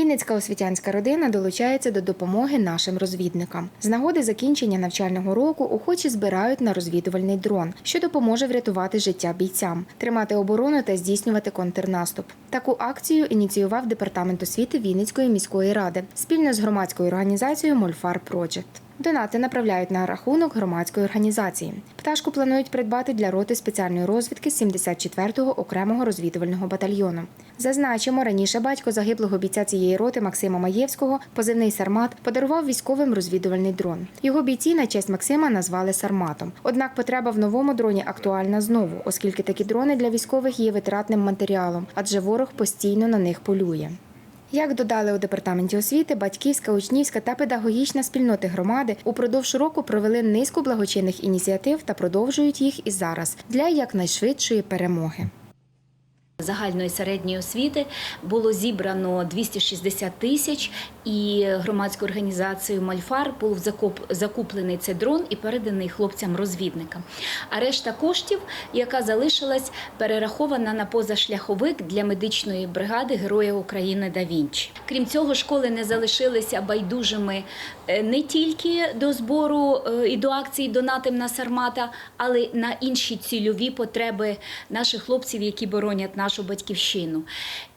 Вінницька освітянська родина долучається до допомоги нашим розвідникам. З нагоди закінчення навчального року охочі збирають на розвідувальний дрон, що допоможе врятувати життя бійцям, тримати оборону та здійснювати контрнаступ. Таку акцію ініціював департамент освіти Вінницької міської ради спільно з громадською організацією Мольфар Project. Донати направляють на рахунок громадської організації. Пташку планують придбати для роти спеціальної розвідки 74-го окремого розвідувального батальйону. Зазначимо, раніше батько загиблого бійця цієї роти Максима Маєвського, позивний Сармат, подарував військовим розвідувальний дрон. Його бійці на честь Максима назвали Сарматом. Однак потреба в новому дроні актуальна знову, оскільки такі дрони для військових є витратним матеріалом, адже ворог постійно на них полює. Як додали у департаменті освіти, батьківська, учнівська та педагогічна спільноти громади упродовж року провели низку благочинних ініціатив та продовжують їх і зараз для якнайшвидшої перемоги. Загальної середньої освіти було зібрано 260 тисяч, і громадською організацією Мальфар був закуплений цей дрон і переданий хлопцям-розвідникам. А решта коштів, яка залишилась, перерахована на позашляховик для медичної бригади Героя України да. Крім цього, школи не залишилися байдужими е, не тільки до збору е, і до акції Донатим на Сармата, але й на інші цільові потреби наших хлопців, які боронять нашу батьківщину.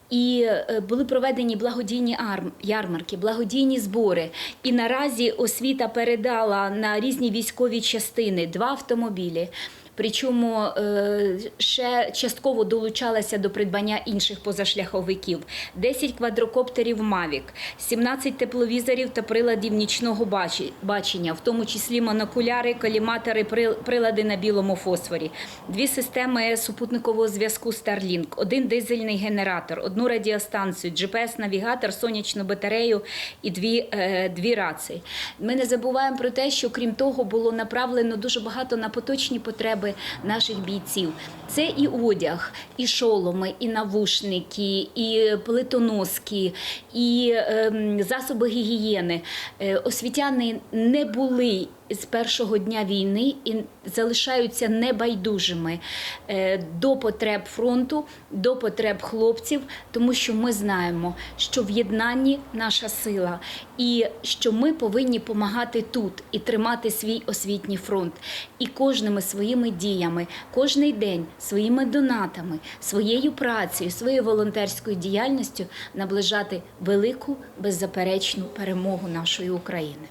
І е, були проведені благодійні ярмарки, благодійні збори. І наразі освіта передала на різні військові частини два автомобілі. Причому е, ще частково долучалася до придбання інших позашляховиків: 10 квадрокоптерів Мавік, 17 тепловізорів та приладів нічного бачення, в тому числі монокуляри, коліматори, прилади на білому фосфорі, дві системи супутникового зв'язку Starlink, один дизельний генератор, одну радіостанцію, GPS-навігатор, сонячну батарею і дві, е, дві рації. Ми не забуваємо про те, що крім того було направлено дуже багато на поточні потреби наших бійців. Це і одяг, і шоломи, і навушники, і плитоноски, і ем, засоби гігієни. Е, освітяни не були з першого дня війни і залишаються небайдужими е, до потреб фронту, до потреб хлопців, тому що ми знаємо, що в єднанні наша сила, і що ми повинні допомагати тут і тримати свій освітній фронт. І кожними своїми діями, кожний день своїми донатами, своєю працею, своєю волонтерською діяльністю наближати велику беззаперечну перемогу нашої України.